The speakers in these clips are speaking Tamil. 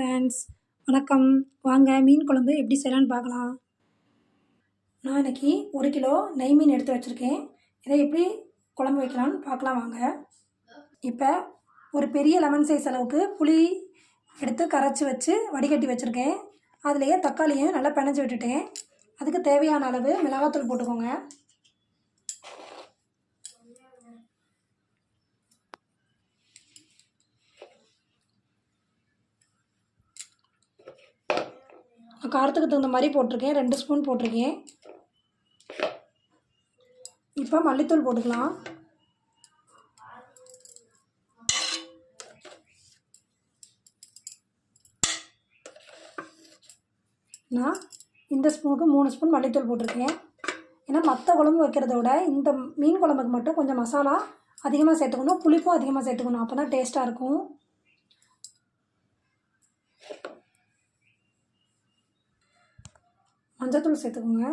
ஃப்ரெண்ட்ஸ் வணக்கம். வாங்க மீன் குழம்பு எப்படி செய்யலான்னு பார்க்கலாம். நான் இன்னைக்கு ஒரு கிலோ நெய் மீன் எடுத்து வச்சுருக்கேன். இதை எப்படி குழம்பு வைக்கலான்னு பார்க்கலாம் வாங்க. இப்போ ஒரு பெரிய லெமன் சைஸ் அளவுக்கு புளி எடுத்து கரைச்சி வச்சு வடிகட்டி வச்சுருக்கேன். அதுலேயே தக்காளியும் நல்லா பிணைஞ்சி விட்டுட்டேன். அதுக்கு தேவையான அளவு மிளகாத்தூள் போட்டுக்கோங்க. காரத்துக்கு தகுந்த மாதிரி போட்டிருக்கேன். ரெண்டு ஸ்பூன் போட்டிருக்கேன். இப்போ மல்லித்தூள் போட்டுக்கலாம். நான் இந்த ஸ்பூனுக்கு மூணு ஸ்பூன் மல்லித்தூள் போட்டிருக்கேன். ஏன்னா மற்ற குழம்பு வைக்கிறத விட இந்த மீன் குழம்புக்கு மட்டும் கொஞ்சம் மசாலா அதிகமாக சேர்த்துக்கணும். புளிப்பும் அதிகமாக சேர்த்துக்கணும். அப்போ தான் டேஸ்ட்டாக இருக்கும். மஞ்சத்தூள் சேர்த்துக்கோங்க.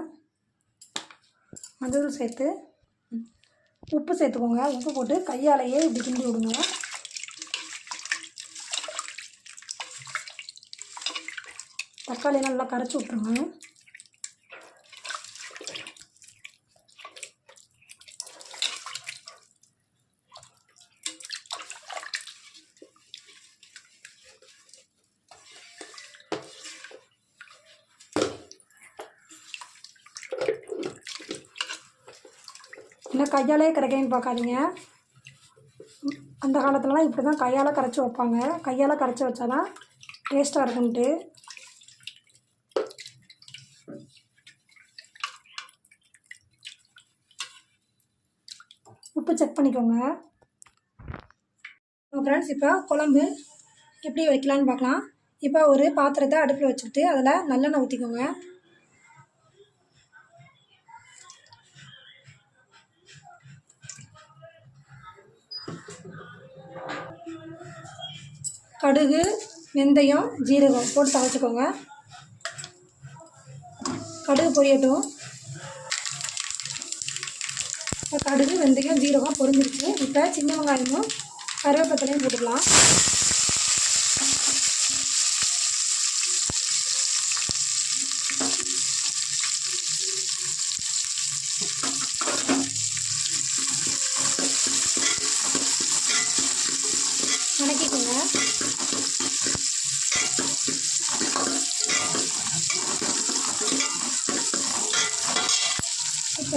மஞ்சத்தூள் சேர்த்து உப்பு சேர்த்துக்கோங்க. உப்பு போட்டு கையாலேயே இப்படி கிண்டி விடுங்க. தக்காளி நல்லா கரைச்சி விட்ருங்க என்ன கையாலே கரைக்கணும்னு பார்க்காதீங்க. அந்த காலத்துலலாம் இப்படி தான் கையால் கரைச்சி வைப்பாங்க. கையால் கரைச்சி வச்சா தான் டேஸ்ட்டாக இருக்குன்ட்டு. உப்பு செக் பண்ணிக்கோங்க. ஃப்ரெண்ட்ஸ் இப்போ குழம்பு எப்படி வைக்கலான்னு பார்க்கலாம். இப்போ ஒரு பாத்திரத்தை அடுப்பில் வச்சுக்கிட்டு அதில் நல்லெண்ணெய் ஊற்றிக்கோங்க கடுகு வெந்தயம் ஜீரகம் போட்டு சமைச்சிக்கோங்க. கடுகு பொரியட்டும். இப்போ கடுகு வெந்தயம் ஜீரகம் பொரிஞ்சிருச்சு. இப்போ சின்ன வெங்காயமும் கருவேப்பத்திலையும் போட்டுக்கலாம்.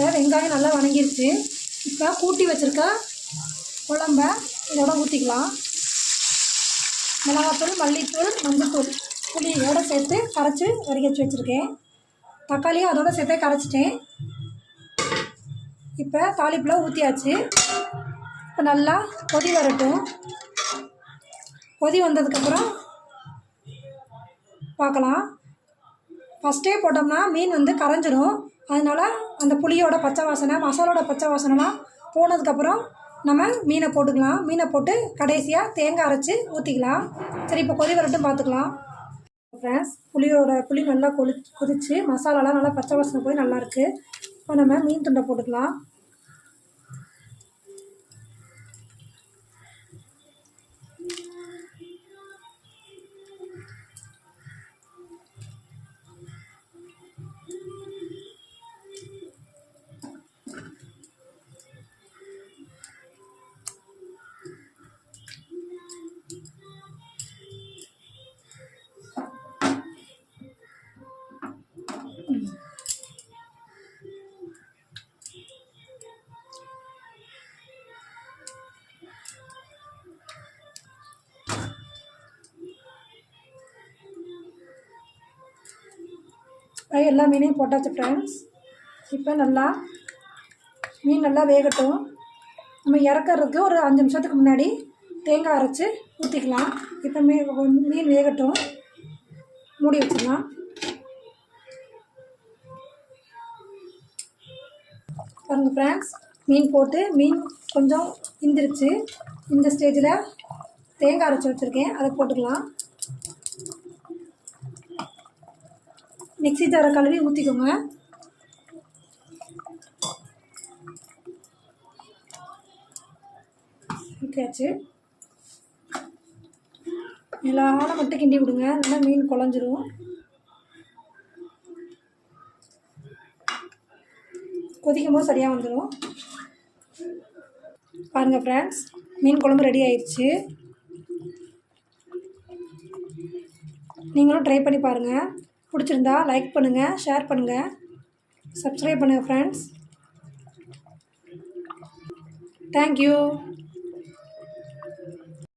இப்போ வெங்காயம் நல்லா வணங்கிருச்சு. இப்போ கூட்டி வச்சுருக்க குழம்ப இதோட ஊற்றிக்கலாம் மிளகாத்தூள் மல்லித்தூள் மஞ்சத்தூள் புளி இதோட சேர்த்து கரைச்சி வடிகச்சு வச்சுருக்கேன். தக்காளியும் அதோட சேர்த்தே கரைச்சிட்டேன். இப்போ தாளிப்பில் ஊற்றியாச்சு இப்போ நல்லா கொதி வரட்டும். கொதி வந்ததுக்கப்புறம் பார்க்கலாம். ஃபஸ்ட்டே போட்டோம்னா மீன் வந்து கரைஞ்சிரும். அதனால் அந்த புளியோட பச்சை வாசனை மசாலோட பச்சை வாசனைலாம் போனதுக்கப்புறம் நம்ம மீனை போட்டுக்கலாம். மீனை போட்டு கடைசியாக தேங்காய் அரைச்சி ஊற்றிக்கலாம் சரி இப்போ கொதி வரட்டும் பார்த்துக்கலாம் ஃப்ரெண்ட்ஸ் புளியோட புளி நல்லா கொதி கொதிச்சு மசாலாலாம் நல்லா பச்சை வாசனை போய் நல்லாயிருக்கு இப்போ நம்ம மீன் துண்டை போட்டுக்கலாம். ஃப்ரை எல்லா மீனையும் போட்டாச்சு ஃப்ரெண்ட்ஸ் இப்போ நல்லா மீன் நல்லா வேகட்டும். நம்ம இறக்கறதுக்கு ஒரு அஞ்சு நிமிஷத்துக்கு முன்னாடி தேங்காய் அரைச்சி ஊற்றிக்கலாம் இப்போ மீ மீன் வேகட்டும். மூடி வச்சிடலாம். பாருங்கள் ஃப்ரெண்ட்ஸ் மீன் போட்டு மீன் கொஞ்சம் இந்திருச்சு. இந்த ஸ்டேஜில் தேங்காய் அரைச்சி வச்சுருக்கேன். அதை போட்டுக்கலாம் மிக்ஸி ஜாரை கழுவி ஊற்றிக்கோங்க ஊற்றியாச்சு நிலான மட்டும் கிண்டி விடுங்க இல்லைன்னா மீன் குழஞ்சிரும். கொதிக்கும் போது சரியாக வந்துடும் பாருங்கள் ஃப்ரெண்ட்ஸ் மீன் குழம்பு ரெடி ஆயிடுச்சு நீங்களும் ட்ரை பண்ணி பாருங்கள் பிடிச்சிருந்தா லைக் பண்ணுங்கள் ஷேர் பண்ணுங்கள் சப்ஸ்கிரைப் பண்ணுங்கள் ஃப்ரெண்ட்ஸ் தேங்க்யூ